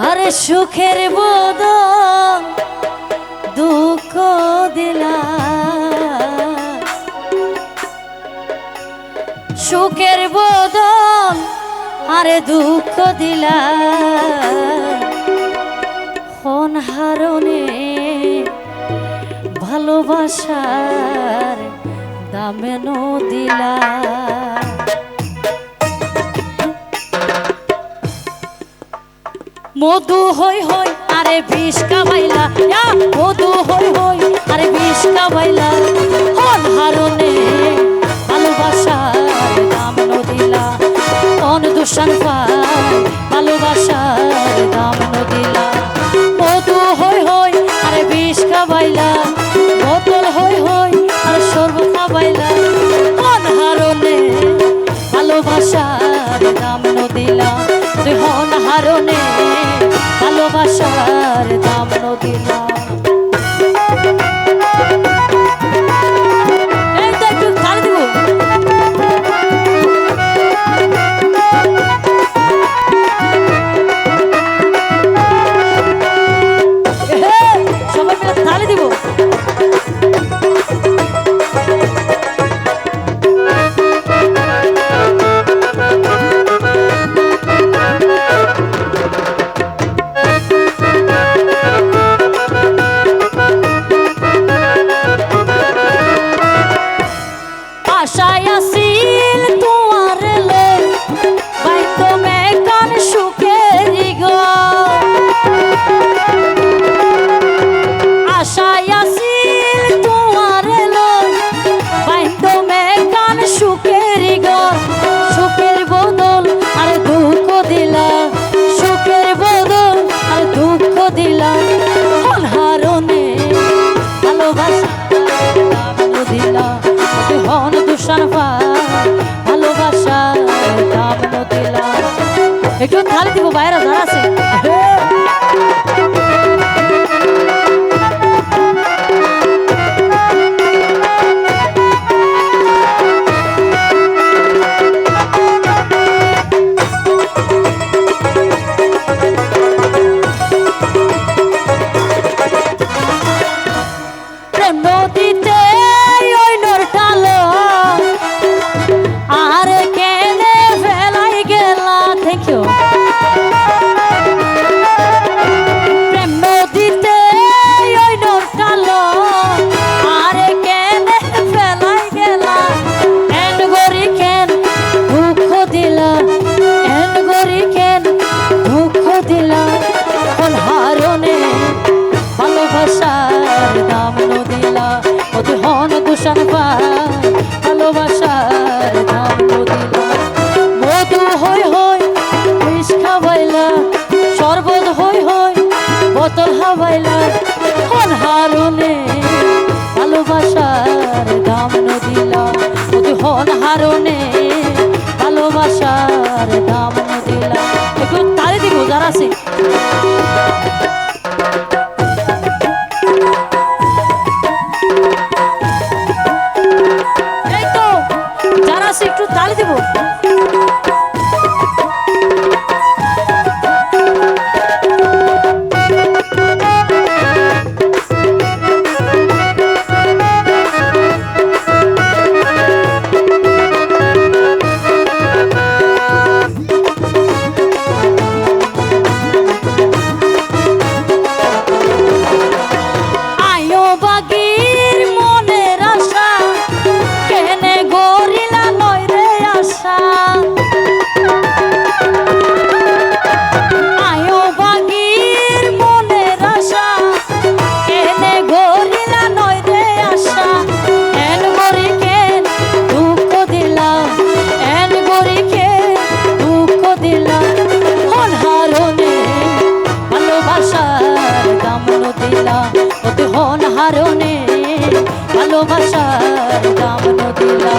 আরে সুখের বদল দুঃখ দিলা সুখের বদল আরে দুঃখ দিলা হন হারণে ভালোবাসার দামেনো দিলা মধু হই হই আরে বিষ কামাইলা। মধু হই হই আরে বিষ কামাইলা। হন হারনে ভালোবাসার দাম নদিলা কোন দূষণ পায় ভালোবাসার দাম নদিলা মধু হই হই আরে বিষ কামাইলা। বোতল হই হই আরে সর্ব খাবাইলা কোন হারনে ভালোবাসার দাম নদিলা তুই হন হারনে ভালোবাসার দাম নদিলা একটু থালি দিব বাইরে যারা আছে হারনে ভালোবাসার দাম নদিলা হন হারনে ভালোবাসার দাম নদিলা একটু তালি দিব যারা আছে। একটু তালি দেবো অতি হারণে ভালোবাসার দাম দিলা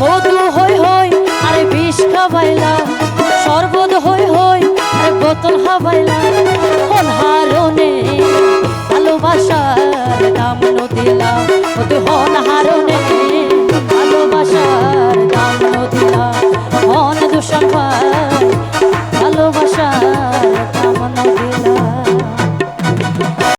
মধু হই হই আরে বিষ খাবাইলা সর্বদ হই হই আরে বোতল হাবাইলা